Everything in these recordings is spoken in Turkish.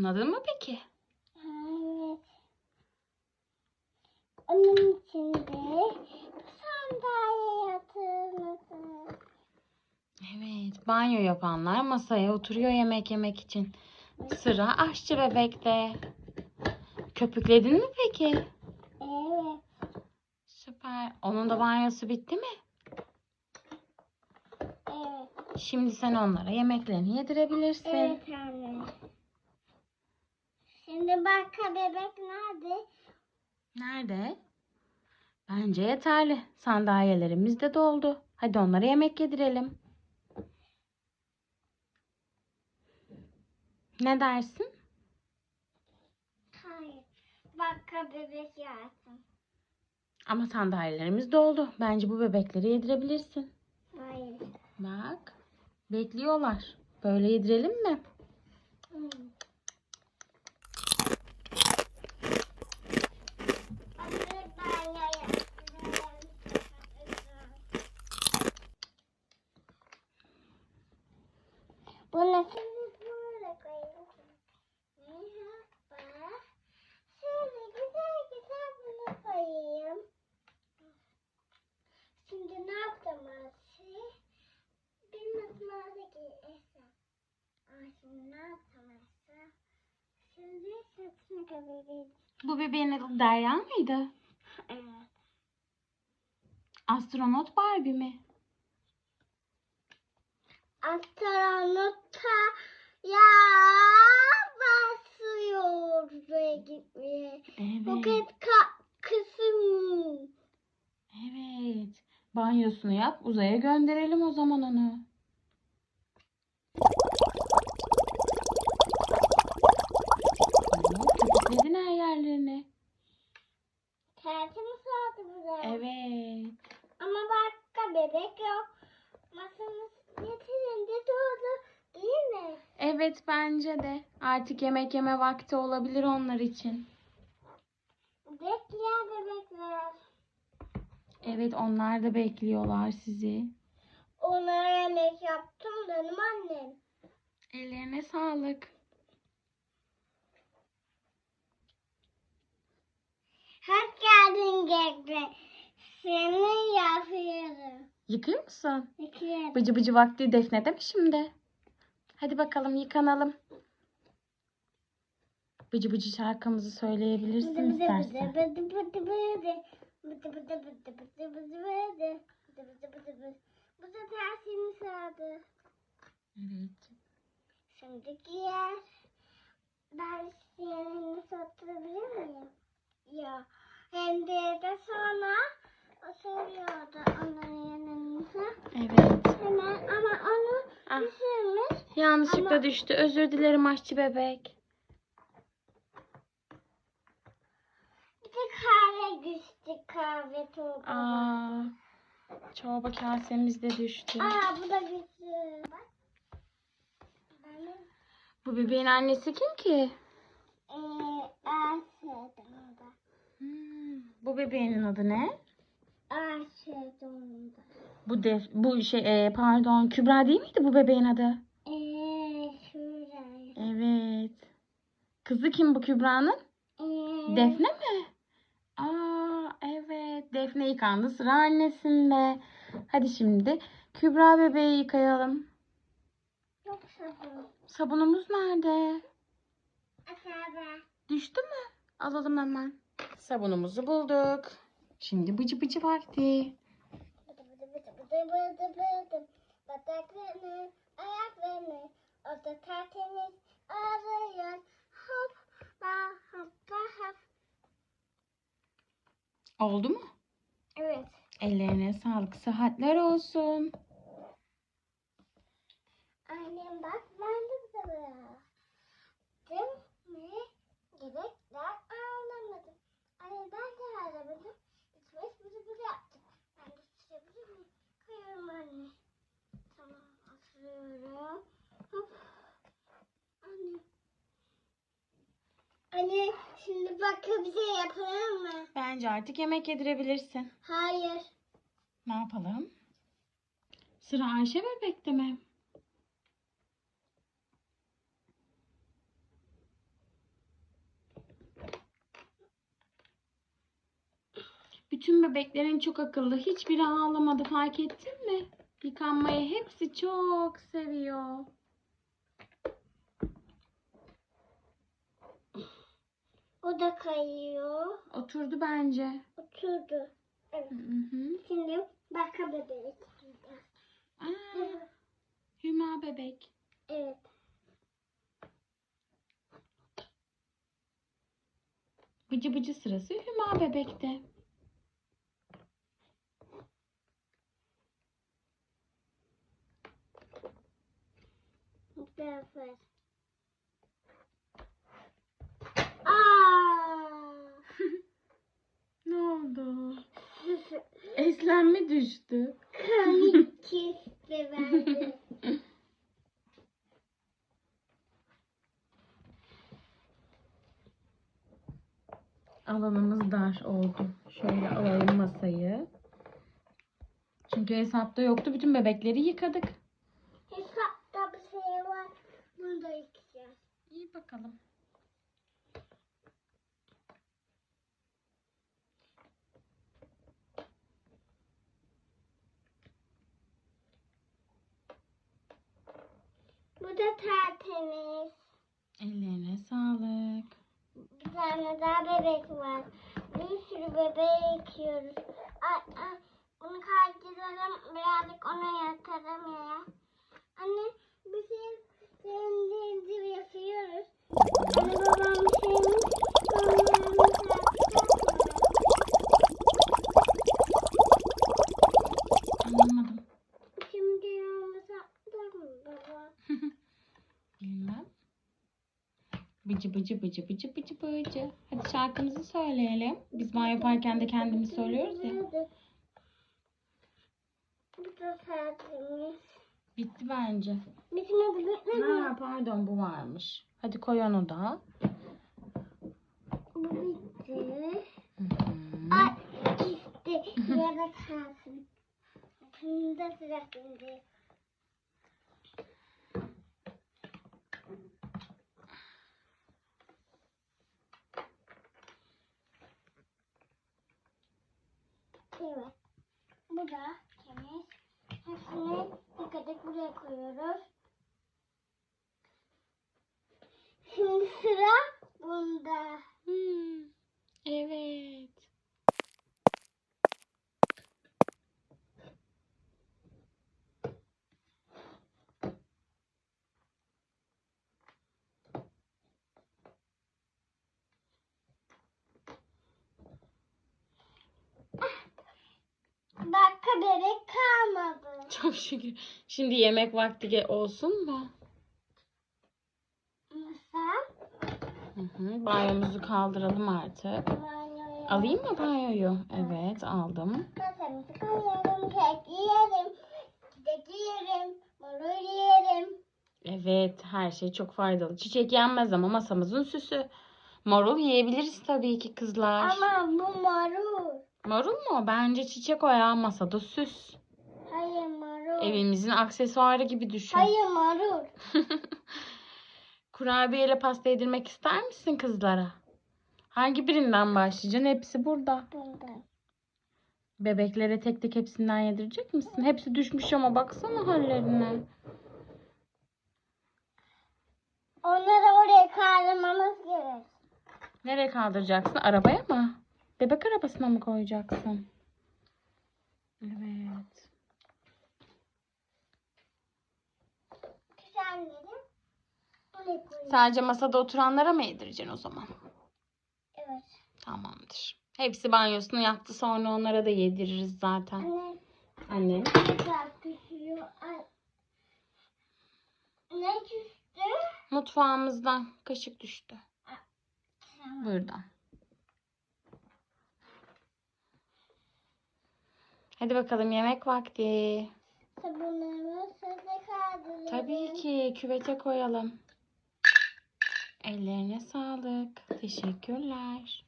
Anladın mı peki? Evet. Onun içinde sandalye yatırması. Evet, banyo yapanlar masaya oturuyor yemek yemek için. Sıra aşçı bebekte. Köpükledin mi peki? Evet. Süper. Onun da banyosu bitti mi? Evet. Şimdi sen onlara yemeklerini yedirebilirsin. Evet anne. Şimdi başka bebek nerede? Nerede? Bence yeterli. Sandalyelerimiz de doldu. Hadi onlara yemek yedirelim. Ne dersin? Hayır. Başka bebek yatsın. Ama sandalyelerimiz doldu. Bence bu bebekleri yedirebilirsin. Hayır. Bak. Bekliyorlar. Böyle yedirelim mi? Hmm. Anne, ben yaya- Bu nasıl? Böyle koyayım. Merhaba. Şöyle güzel güzel bunu koyayım. Şimdi ne yaptım Asi? Bir matematik esem. Aa, şimdi ne yaptım Asi? Bu bebeğin adı Derya mıydı? Evet. Astronot Barbie mi? Astronota ya basıyor ve gitmeye. Roket Evet. ka- kısım. Evet. Banyosunu yap. Uzaya gönderelim o zaman onu. Oo, Köpükledin her yerlerini. Tertemiz oldu burada. Evet. Ama başka bebek yok. Masamız yeterince doldu değil mi? Evet bence de. Artık yemek yeme vakti olabilir onlar için. Bekleyen bebekler. Evet onlar da bekliyorlar sizi. Onlara yemek yaptım benim annem. Ellerine sağlık. Hoş geldin Gekre. Seni yapıyorum. Yıkıyor musun? Yıkıyorum. Bıcı bıcı vakti Defne'de mi şimdi? Hadi bakalım yıkanalım. Bıcı bıcı şarkımızı söyleyebilirsin istersen. Bu da tersini sağdı. Evet. Şimdiki yer. Ben yerini satabilir miyim? Ya. Hem de, de sonra oturuyordu onun yanımıza. Evet. Hemen ama onu Ah. düşürmüş. Yanlışlıkla Ama- düştü. Özür dilerim aşçı bebek. Bir de kahve düştü kahve topu. Aa, çorba kasemiz de düştü. Aa bu da. Bak. Benim Bu bebeğin annesi kim ki? eee Asya'da. Hmm, bu bebeğinin adı ne? Asya'da. Bu def bu şey e, pardon Kübra değil miydi bu bebeğin adı? Eee şuraya. Evet. Kızı kim bu Kübra'nın? Eee Defne mi? Defne yıkandı. Sıra annesinde. Hadi şimdi Kübra bebeği yıkayalım. Yok sabun. Sabunumuz nerede? Aşağıda. Düştü mü? Alalım hemen. Sabunumuzu bulduk. Şimdi bıcı bıcı vakti. Bıdı bıdı bıdı bıdı bıdı bıdı. Bataklarını, ayaklarını, o da tertemiz arıyor. Hop, ba, hop, ba, hop. Oldu mu? Evet. Ellerine sağlık. Sıhhatler olsun. Annem bak ben de böyle. Değil mi? Gerekler anlamadım. Anne ben de aramadım. Üç beş bıdı bıdı yaptım. Ben de sürebilir miyim? Koyuyorum anne. Tamam asıyorum. Hop. Anne şimdi bakı bize şey yapalım mı? Bence artık yemek yedirebilirsin. Hayır. Ne yapalım? Sıra Ayşe bebekte mi? Bütün bebeklerin çok akıllı. Hiçbiri ağlamadı fark ettin mi? Yıkanmayı hepsi çok seviyor. O da kayıyor. Oturdu bence. Oturdu. Evet. Hı hı. Şimdi çıkacağız. Aa, Hüma bebek. Evet. Bıcı bıcı sırası Hüma bebekte. Beraber. Aa! Ne oldu? Eslem mi düştü? Kanı kesti. Alanımız dar oldu. Şöyle alalım masayı. Çünkü hesapta yoktu. Bütün bebekleri yıkadık. Hesapta bir şey var. Bunu da yıkayacağız. İyi bakalım. Da tertemiz. Ellerine sağlık. Bir tane daha bebek var. Bir sürü bebeği yıkıyoruz. Ay, ay, bunu kaydıralım. Birazcık ona yatalım ya. Anne bir şey senin yapıyoruz. Anne babam sevmiş. Anlamadım. Şimdi yanımıza mı baba? Bilmem. Bıcı bıcı bıcı bıcı bıcı bıcı. Hadi şarkımızı söyleyelim. Biz banyo yaparken de kendimiz söylüyoruz ya. Bitti bence. Ha, pardon bu varmış. Hadi koy onu da. Bu bitti. Hı hı. Ay gitti. Yere kalsın. Şimdi de sıra Evet. Bu da temiz. Hepsini yıkadık buraya koyuyoruz. Şimdi sıra bunda. Hmm, Evet. Bebek kalmadı. Çok şükür. Şimdi yemek vakti olsun mu? Masa. Hı hı. Banyomuzu kaldıralım artık. Banyoya. Alayım mı banyoyu? Evet aldım. Masamızı koyalım. Kek yiyelim. Çiçek yiyelim. Marul yiyelim. Evet her şey çok faydalı. Çiçek yenmez ama masamızın süsü. Marul yiyebiliriz tabii ki kızlar. Ama bu marul. Marul mu? Bence çiçek o ya masada süs. Hayır marul. Evimizin aksesuarı gibi düşün. Hayır marul. Kurabiyeyle pasta yedirmek ister misin kızlara? Hangi birinden başlayacaksın? Hepsi burada. Bundan. Bebeklere tek tek hepsinden yedirecek misin? Hepsi düşmüş ama baksana hallerine. Onları oraya kaldırmamız gerek. Nereye kaldıracaksın? Arabaya mı? Bebek arabasına mı koyacaksın? Evet. Sadece masada oturanlara mı yedireceksin o zaman? Evet. Tamamdır. Hepsi banyosunu yaptı sonra onlara da yediririz zaten. Anne Annem. ne. Ay. Küstü? Mutfağımızdan kaşık düştü. Buradan. Hadi bakalım yemek vakti. Size. Tabii ki küvete koyalım. Ellerine sağlık. Teşekkürler.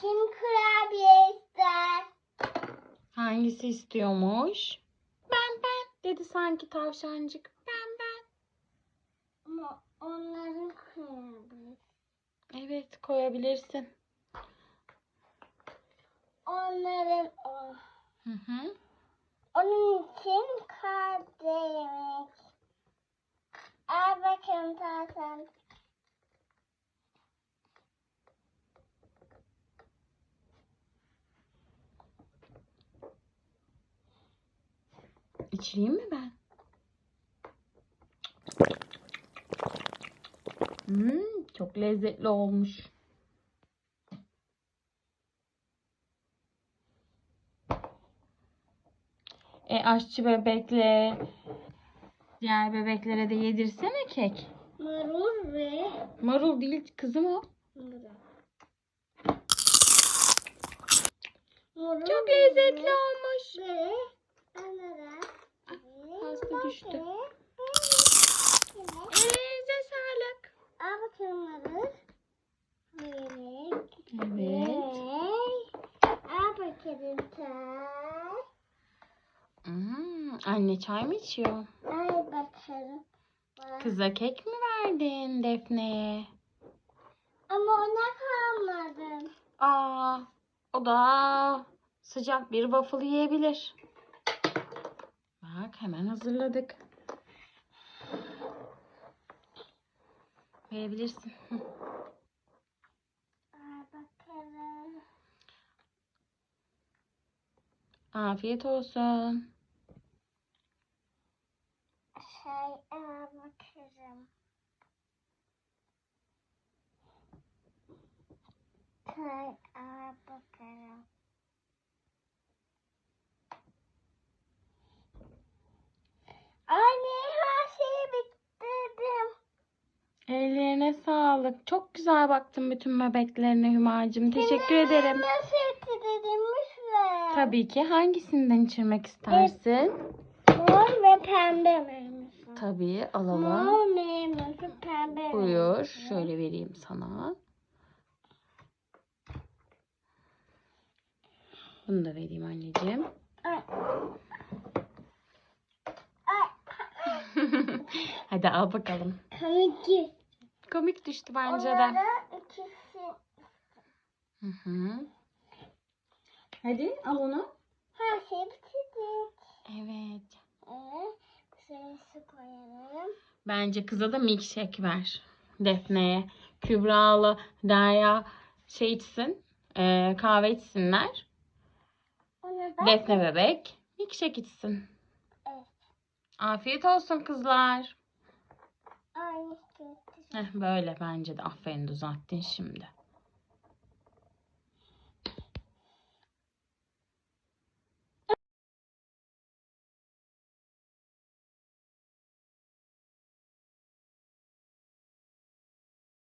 Kim kurabiye ister? Hangisi istiyormuş? Ben ben dedi sanki tavşancık. Ben ben. Ama onların kurabiye. Evet koyabilirsin. Onların o. Hı hı. Onun için kahve yemek. Al bakalım tatlım. İçireyim mi ben? Hmm, çok lezzetli olmuş. Aşçı bebekle diğer bebeklere de yedirsene kek. Marul ve Marul değil kızım o. Marul. Çok lezzetli ve- olmuş. Ve ananas. pasta düştü. Evet. Elinize sağlık. Al bakalım marul. Evet. Evet. Al bakalım çay. Hmm, anne çay mı içiyor? Al bakalım. Bak. Kıza kek mi verdin Defne'ye? Ama ona kalmadım. Aa, o da sıcak bir waffle yiyebilir. Bak hemen hazırladık. Verebilirsin. Hı. Al bakalım. Afiyet olsun. Şey al bakalım. Çay al bakalım. Anne her şeyi bitirdim. Ellerine sağlık. Çok güzel baktın bütün bebeklerine Hümacığım. Teşekkür ederim. Nasıl bitirdim lütfen? Tabii ki hangisinden içirmek istersin? Mor ve pembe meyvesi. Tabii alalım. Mor meyvesi pembe Buyur. meyvesi. Şöyle vereyim sana. Bunu da vereyim anneciğim. Hadi al bakalım. Kanıcı. Komik düştü bence de. Hı hı. Hadi al onu. Her şeyi bitirdik. Evet. Evet. Şöyle su koyalım. Bence kıza da milkshake ver. Defne'ye. Kübra'la Derya şey içsin. e, kahve içsinler. Ona. Defne bebek milkshake içsin. Evet. Afiyet olsun kızlar. Aynı. Heh, böyle bence de. Aferin düzelttin şimdi.